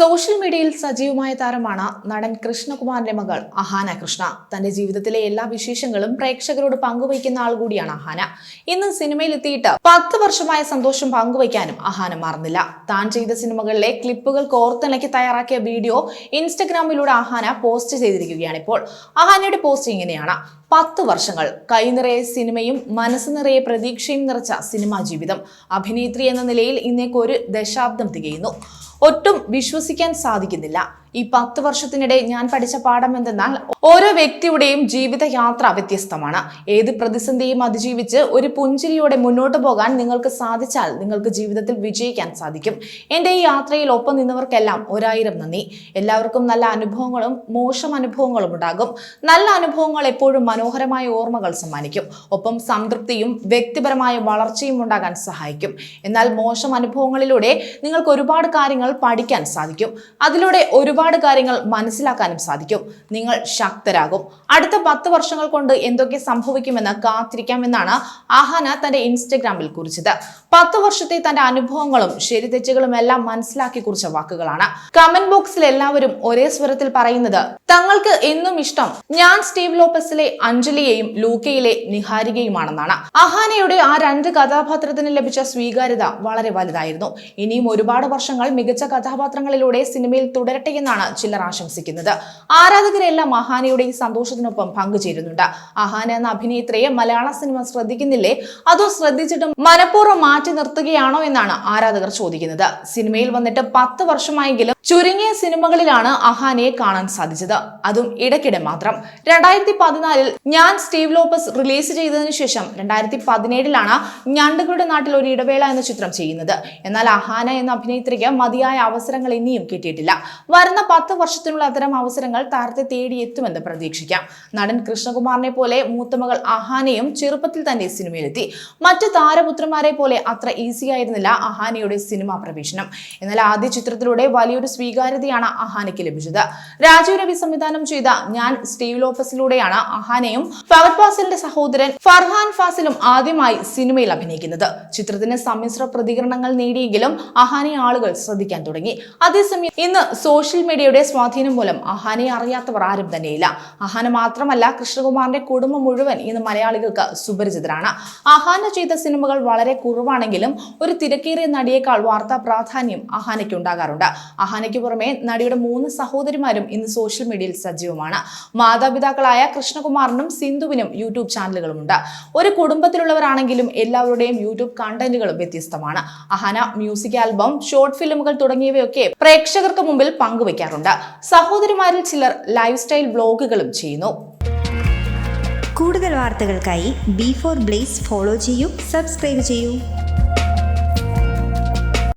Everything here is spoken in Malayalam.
സോഷ്യൽ മീഡിയയിൽ സജീവമായ താരമാണ് നടൻ കൃഷ്ണകുമാറിന്റെ മകൾ അഹാന കൃഷ്ണ. തന്റെ ജീവിതത്തിലെ എല്ലാ വിശേഷങ്ങളും പ്രേക്ഷകരോട് പങ്കുവയ്ക്കുന്ന ആൾ കൂടിയാണ് അഹാന. ഇന്ന് സിനിമയിൽ എത്തിയിട്ട് പത്ത് വർഷമായ സന്തോഷം പങ്കുവയ്ക്കാനും അഹാന മറന്നില്ല. താൻ ചെയ്ത സിനിമകളിലെ ക്ലിപ്പുകൾ കോർത്തിണക്കി തയ്യാറാക്കിയ വീഡിയോ ഇൻസ്റ്റഗ്രാമിലൂടെ അഹാന പോസ്റ്റ് ചെയ്തിരിക്കുകയാണ് ഇപ്പോൾ. അഹാനയുടെ പോസ്റ്റ് ഇങ്ങനെയാണ്. പത്ത് വർഷങ്ങൾ. കൈനിറയെ സിനിമയും മനസ്സ് നിറയെ പ്രതീക്ഷയും നിറച്ച സിനിമാ ജീവിതം. അഭിനേത്രി എന്ന നിലയിൽ ഇന്നേക്കൊരു ദശാബ്ദം തികയുന്നു. ഒട്ടും വിശ്വസിക്കാൻ സാധിക്കുന്നില്ല. ഈ പത്ത് വർഷത്തിനിടെ ഞാൻ പഠിച്ച പാഠം എന്തെന്നാൽ ഓരോ വ്യക്തിയുടെയും ജീവിതയാത്ര വ്യത്യസ്തമാണ്. ഏത് പ്രതിസന്ധിയും അതിജീവിച്ച് ഒരു പുഞ്ചിരിയോടെ മുന്നോട്ട് പോകാൻ നിങ്ങൾക്ക് സാധിച്ചാൽ നിങ്ങൾക്ക് ജീവിതത്തിൽ വിജയിക്കാൻ സാധിക്കും. എന്റെ ഈ യാത്രയിൽ ഒപ്പം നിന്നവർക്കെല്ലാം ഒരായിരം നന്ദി. എല്ലാവർക്കും നല്ല അനുഭവങ്ങളും മോശം അനുഭവങ്ങളും ഉണ്ടാകും. നല്ല അനുഭവങ്ങൾ എപ്പോഴും മനോഹരമായ ഓർമ്മകൾ സമ്മാനിക്കും. ഒപ്പം സംതൃപ്തിയും വ്യക്തിപരമായ വളർച്ചയും ഉണ്ടാകാൻ സഹായിക്കും. എന്നാൽ മോശം അനുഭവങ്ങളിലൂടെ നിങ്ങൾക്ക് ഒരുപാട് കാര്യങ്ങൾ പഠിക്കാൻ സാധിക്കും. അതിലൂടെ ഒരുപാട് കാര്യങ്ങൾ മനസ്സിലാക്കാനും സാധിക്കും. നിങ്ങൾ ശക്തരാകും. അടുത്ത പത്ത് വർഷങ്ങൾ കൊണ്ട് എന്തൊക്കെ സംഭവിക്കുമെന്ന് കാത്തിരിക്കാമെന്നാണ് ആഹാന തന്റെ ഇൻസ്റ്റഗ്രാമിൽ കുറിച്ചത്. പത്ത് വർഷത്തെ തന്റെ അനുഭവങ്ങളും ശരിതെറ്റുകളും എല്ലാം മനസ്സിലാക്കി കുറിച്ച വാക്കുകളാണ്. കമന്റ് ബോക്സിൽ എല്ലാവരും ഒരേ സ്വരത്തിൽ പറയുന്നത് തങ്ങൾക്ക് എന്നും ഇഷ്ടം ഞാൻ സ്റ്റീവ് ലോപ്പസിലെ അഞ്ജലിയെയും ലൂക്കയിലെ നിഹാരികയുമാണെന്നാണ്. അഹാനയുടെ ആ രണ്ട് കഥാപാത്രത്തിന് ലഭിച്ച സ്വീകാര്യത വളരെ വലുതായിരുന്നു. ഇനിയും ഒരുപാട് വർഷങ്ങൾ മികച്ച കഥാപാത്രങ്ങളിലൂടെ സിനിമയിൽ തുടരട്ടെ എന്നാണ് ചിലർ ആശംസിക്കുന്നത്. ആരാധകരെല്ലാം അഹാനയുടെ ഈ സന്തോഷത്തിനൊപ്പം പങ്കുചേരുന്നുണ്ട്? അഹാന എന്ന അഭിനേത്രിയെ മലയാള സിനിമ ശ്രദ്ധിക്കുന്നില്ലേ? അതോ ശ്രദ്ധിച്ചിട്ടും മനഃപൂർവം മാറ്റി നിർത്തുകയാണോ എന്നാണ് ആരാധകർ ചോദിക്കുന്നത്. സിനിമയിൽ വന്നിട്ട് പത്ത് വർഷമായെങ്കിലും ചുരുങ്ങിയ സിനിമകളിലാണ് അഹാനയെ കാണാൻ സാധിച്ചത്. അതും ഇടയ്ക്കിടെ മാത്രം. രണ്ടായിരത്തി പതിനാലിൽ ഞാൻ സ്റ്റീവ് ലോപ്പസ് റിലീസ് ചെയ്തതിനു ശേഷം രണ്ടായിരത്തി പതിനേഴിലാണ് ഞണ്ടുകളുടെ നാട്ടിൽ ഒരു ഇടവേള എന്ന ചിത്രം ചെയ്യുന്നത്. എന്നാൽ അഹാന എന്ന അഭിനേത്രിക്ക് മതിയായ അവസരങ്ങൾ ഇനിയും കിട്ടിയിട്ടില്ല. വരുന്ന പത്ത് വർഷത്തിനുള്ള അത്തരം അവസരങ്ങൾ താരത്തെ തേടിയെത്തുമെന്ന് പ്രതീക്ഷിക്കാം. നടൻ കൃഷ്ണകുമാറിനെ പോലെ മൂത്തമകൾ അഹാനയും ചെറുപ്പത്തിൽ തന്നെ സിനിമയിലെത്തി. മറ്റ് താരപുത്രന്മാരെ പോലെ അത്ര ഈസി ആയിരുന്നില്ല അഹാനയുടെ സിനിമാ പ്രവേശനം. എന്നാൽ ആദ്യ ചിത്രത്തിലൂടെ വലിയൊരു സ്വീകാര്യതയാണ് അഹാനയ്ക്ക് ലഭിച്ചത്. രാജീവ് രവി സംവിധാനം ചെയ്ത ഞാൻ സ്റ്റീവ് ലോപ്പസിലൂടെയാണ് അഹാനയും ഫഹദ് ഫാസിലിന്റെ സഹോദരൻ ഫർഹാൻ ഫാസിലും ആദ്യമായി സിനിമയിൽ അഭിനയിക്കുന്നത്. ചിത്രത്തിന് സമ്മിശ്ര പ്രതികരണങ്ങൾ നേടിയെങ്കിലും അഹാനെ ആളുകൾ ശ്രദ്ധിക്കാൻ തുടങ്ങി. അതേസമയം ഇന്ന് സോഷ്യൽ മീഡിയയുടെ സ്വാധീനം മൂലം അഹാനെ അറിയാത്തവർ ആരും തന്നെയില്ല. അഹാന മാത്രമല്ല കൃഷ്ണകുമാറിന്റെ കുടുംബം മുഴുവൻ ഇന്ന് മലയാളികൾക്ക് സുപരിചിതരാണ്. അഹാന ചെയ്ത സിനിമകൾ വളരെ കുറവാണെങ്കിലും ഒരു തിരക്കേറിയ നടിയേക്കാൾ വാർത്താ പ്രാധാന്യം അഹാനയ്ക്ക് ഉണ്ടാകാറുണ്ട്. അഹാനയ്ക്ക് പുറമെ നടിയുടെ മൂന്ന് സഹോദരിമാരും ഇന്ന് സോഷ്യൽ മീഡിയയിൽ സജീവമാണ്. മാതാപിതാക്കളായ കൃഷ്ണകുമാറിനും സിന്ധുവിനും യൂട്യൂബ് ചാനലുകളുമുണ്ട്. ഒരു കുടുംബത്തിലുള്ളവരാണെങ്കിലും എല്ലാവരുടെയും യൂട്യൂബ് കണ്ടന്റുകളും വ്യത്യസ്തമാണ്. അഹാന മ്യൂസിക് ആൽബം ഷോർട്ട് ഫിലിമുകൾ തുടങ്ങിയവയൊക്കെ പ്രേക്ഷകർക്ക് മുമ്പിൽ പങ്കുവയ്ക്കാറുണ്ട് സഹോദരിമാരിൽ ചിലർ ലൈഫ് സ്റ്റൈൽ ബ്ലോഗുകളും ചെയ്യുന്നു. കൂടുതൽ വാർത്തകൾക്കായി ബി ഫോർ ബ്ലേസ് ഫോളോ ചെയ്യൂ സബ്സ്ക്രൈബ് ചെയ്യൂ.